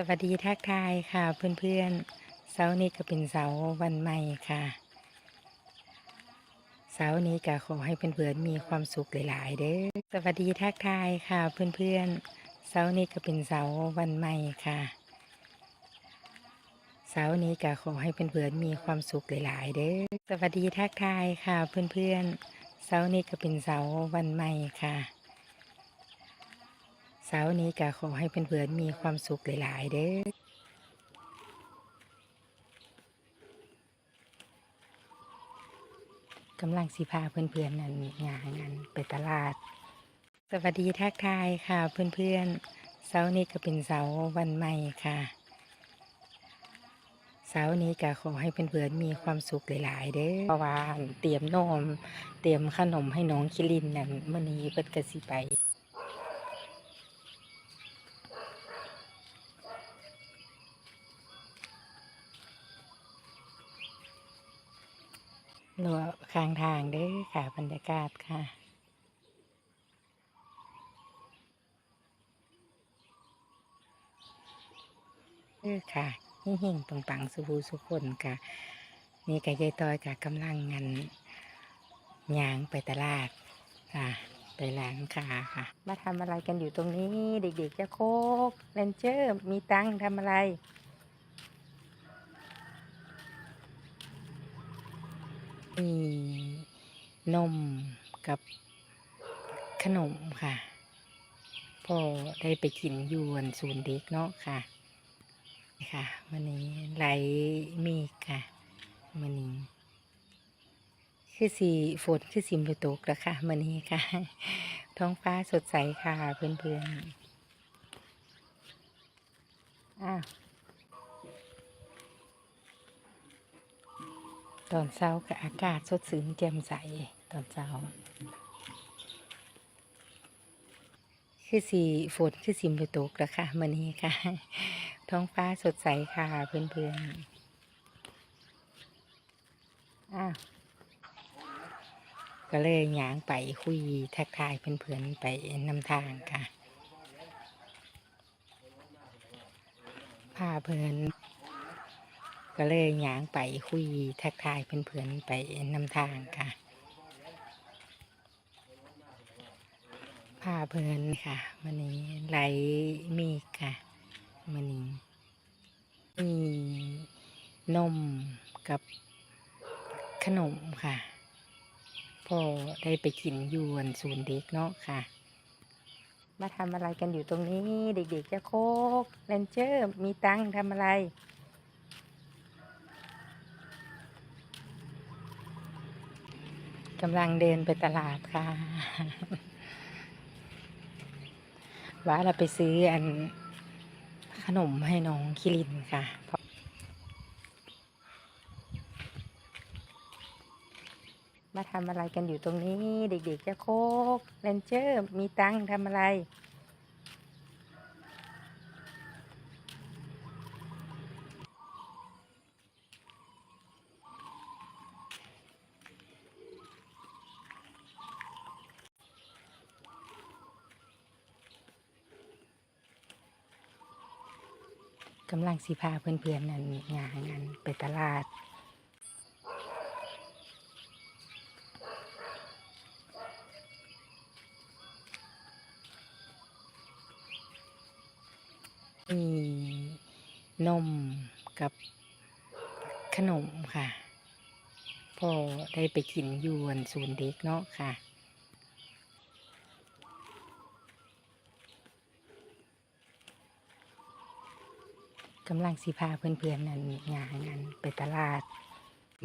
สวัสดีทักทายค่ะเพื่อนๆเสาร์นี้ก็เป็นเสาร์วันใหม่ค่ะ เสาร์นี้ก็ขอให้เพื่อนๆมีความสุขหลายๆเด้อสวัสดีทักทายค่ะเพื่อนๆเสาร์นี้ก็เป็นเสาร์วันใหม่ค่ะเสาร์นี้ก็ขอให้เพื่อนๆมีความสุขหลายๆเด้อสวัสดีทักทายค่ะเพื่อนๆเสาร์นี้ก็เป็นเสาร์วันใหม่ค่ะ เสาร์นี้ก็ขอให้เพื่อนๆมีความสุขหลาย ๆ เด้อกำลังสิพาเพื่อนๆนั่นงานงานไปตลาด สวัสดีทักทายค่ะเพื่อนๆเสาร์นี้ก็เป็นเสาร์วันใหม่ค่ะเสาร์นี้ก็ขอให้เพื่อนๆมีความสุขหลาย ๆ เด้อเพราะว่าเตรียมนม เตรียมขนมให้น้องคิรินนั่นมื้อนี้เพิ่นก็สิไป หลัวข้างทางเด้อค่ะบรรยากาศค่ะเออค่ะหิ่งหิ่งปังปังๆสุภูสุคนค่ะ นี่กับยายตอยกับกำลังงานยางไปตลาดค่ะ ไปร้านค้าค่ะ มาทำอะไรกันอยู่ตรงนี้ เด็กๆจะโคกเลนเจอร์มีตังทำอะไร มีนมกับขนมค่ะพ่อได้ไปกินยวนศูนย์เด็กเนาะค่ะค่ะวันนี้ไหลมีค่ะวันนี้คือสีฝนคือสิมไปตกแล้วค่ะวันนี้ค่ะ ท้องฟ้าสดใสค่ะเพื่อนๆอ้าว ตอนเช้าก็อากาศสดชื่นแจ่มใสตอนเช้า คือสีฝนคือสิมไปตกแล้วค่ะมื่อนี้ค่ะ ท้องฟ้าสดใสค่ะเพื่อนๆอ้าวก็เลยหยางไปคุยทักทายเพื่อนๆไปนำทางค่ะพาเพื่อน ก็เลยหยางไปคุยทักทายเพื่อนๆไปนำทางค่ะพาเพื่อนค่ะวันนี้ไหลมีค่ะวันนี้มีนมกับขนมค่ะพ่อได้ไปกินยวนศูนย์เด็กเนาะค่ะมาทำอะไรกันอยู่ตรงนี้ เด็กๆจะโคกเลนเจอร์มีตังทำอะไร กำลังเดินไปตลาดค่ะว่าเราไปซื้ออันขนมให้น้องคิรินค่ะมาทำอะไรกันอยู่ตรงนี้ เด็กๆจะโคกเลนเจอร์มีตังทำอะไร กำลังสิพาเพื่อนๆนั่นงานงานไปตลาดมีนมกับขนมค่ะพ่อได้ไปกินยวนศูนย์เด็กเนาะค่ะ กำลังสิพาเพื่อนๆนั่นงานงานไปตลาด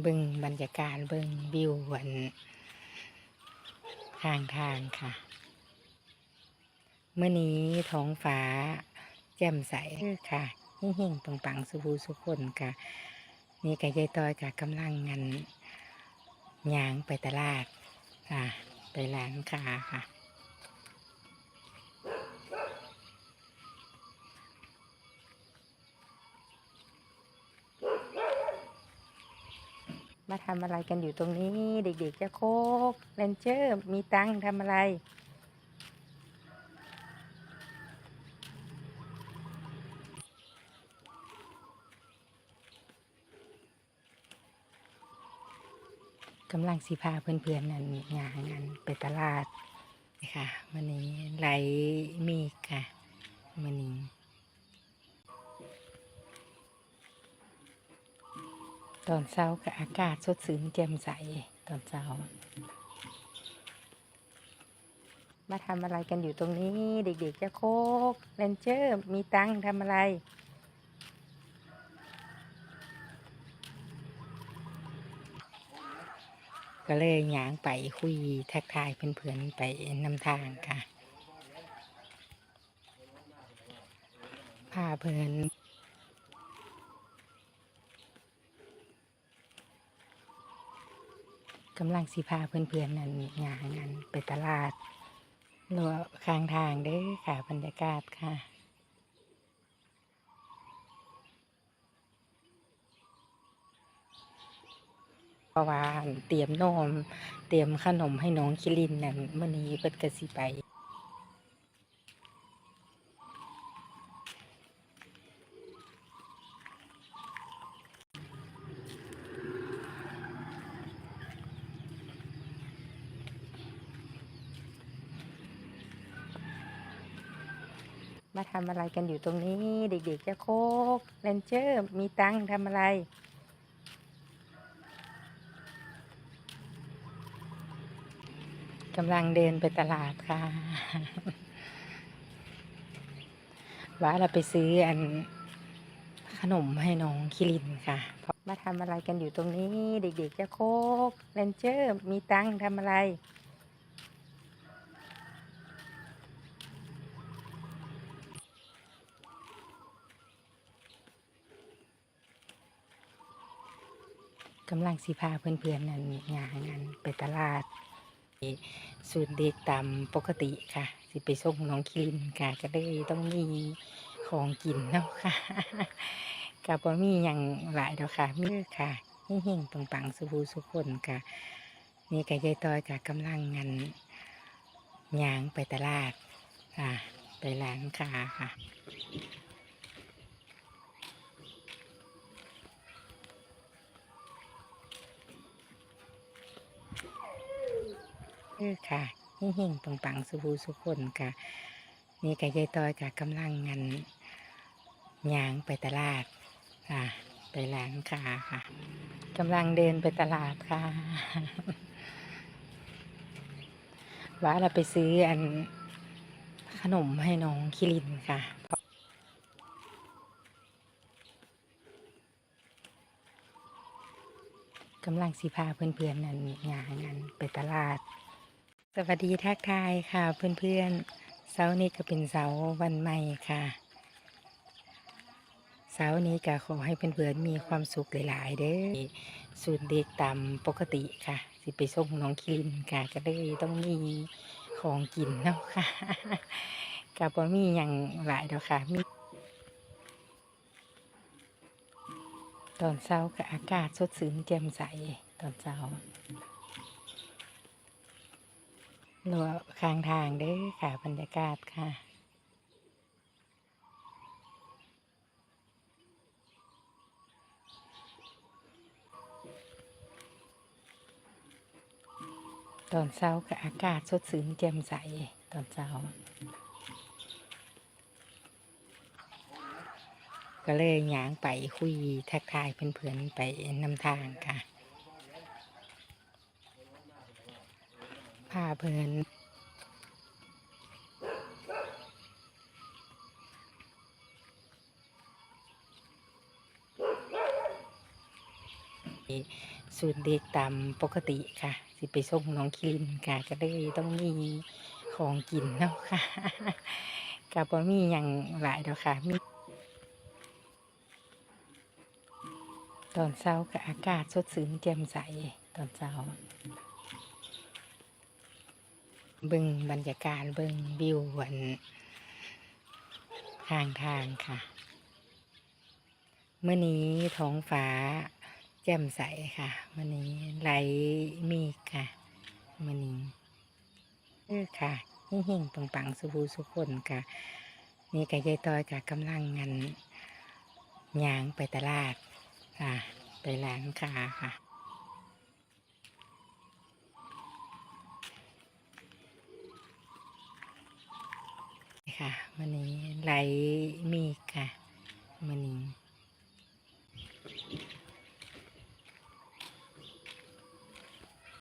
เบิ่งบรรยากาศเบิ่งวิววันทางทางค่ะ เมื่อนี้ท้องฟ้า แจ่มใสค่ะหิ่งๆปังๆสุภูสุคนค่ะ นี่กับยายต้อยกับกำลังงานยางไปตลาดค่ะ ไปร้านค้าค่ะาทำอะไรกันอยู่ตรงนี้ เด็กๆจะโคกเลนเจอร์ มีตังทำอะไร กำลังสีพาเพื่อนๆนั่นงานงานไปตลาดนะคะวันนี้ไหลมีค่ะวันนี้ ตอนเช้าก็อากาศสดชื่นแจ่มใสตอนเช้า มาทำอะไรกันอยู่ตรงนี้ เด็กๆจะโคกเลนเจอร์มีตังทำอะไร ก็เลยหยางไปคุยทักทายเพื่อนๆไปนำทางค่ะพาเพื่อน กำลังสิพาเพื่อนๆนั่นงานงานไปตลาดรัวคาข้างทางเด้อค่ะบรรยากาศค่ะเพราะว่าเตรียมนม เตรียมขนมให้น้องคิรินนั่นมื่อนี้เปิดกสิไป มาทำอะไรกันอยู่ตรงนี้ เด็กๆจะโคกเลนเจอร์มีตังทำอะไร กำลังเดินไปตลาดค่ะ ว่าเราไปซื้ออันขนมให้น้องคิรินค่ะ มาทำอะไรกันอยู่ตรงนี้ เด็กๆจะโคกเลนเจอร์มีตังทำอะไร กำลังสิพาเพื่อนๆนั่นงานงานไปตลาดสูตรเด็กตามปกติค่ะ สิไปส่งน้องคิรินค่ะ ก็เลยต้องมีของกินเนาะค่ะกับว่ามีอย่างหลายดอกค่ะมีค่ะเฮงๆปังๆสุภูสุคนค่ะ นี่กับยายต้อยกับกำลังงานยางไปตลาดค่ะไปร้านค้าค่ะ เออค่ะเฮงๆปังๆสุภูสุคนค่ะ นี่กับยายต้อยกับกำลังงานยางไปตลาดค่ะไปร้านค้าค่ะกำลังเดินไปตลาดค่ะว่าเราไปซื้ออันขนมให้น้องคิรินค่ะกำลังสิพาเพื่อนๆนั่นงานงานไปตลาด สวัสดีทักทายค่ะเพื่อนๆเสาร์นี้ก็เป็นเสาร์วันใหม่ค่ะเสาร์นี้ก็ขอให้เพื่อนๆมีความสุขหลาย ๆ เด้อสูตรเด็กตามปกติค่ะ สิไปส่งน้องคิรินค่ะก็เลยต้องมีของกินเนาะค่ะกับว่ามีอย่างหลายดอกค่ะมีตอนเช้าก็อากาศสดชื่นแจ่มใสตอนเช้า รือว่าข้างทางเด้อค่ะบรรยากาศค่ะ ตอนเช้าก็อากาศสดชื่นแจ่มใสตอนเช้า ก็เลยหยางไปคุยทักทายเพื่อนๆไปนำทางค่ะ พาเพื่อนสูตรเด็กตามปกติค่ะ สิไปส่งน้องคิรินค่ะ ก็เลยต้องมีของกินเนาะค่ะกับว่ามีอย่างหลายดอกค่ะมีตอนเช้าก็อากาศสดชื่นแจ่มใสตอนเช้า เบิ่งบรรยากาศเบิ่งวิววันทางทางค่ะ เมื่อนี้ท้องฟ้าแจ่มใสค่ะเมื่อนี้ไหลมีค่ะเมื่อนี้เออค่ะเฮงๆปังๆสุภูสุคนค่ะ นี่กับยายต้อยกับกำลังงานยางไปตลาดค่ะไปร้านค้าค่ะ ค่ะมันนี้ไหลมีค่ะมันนี้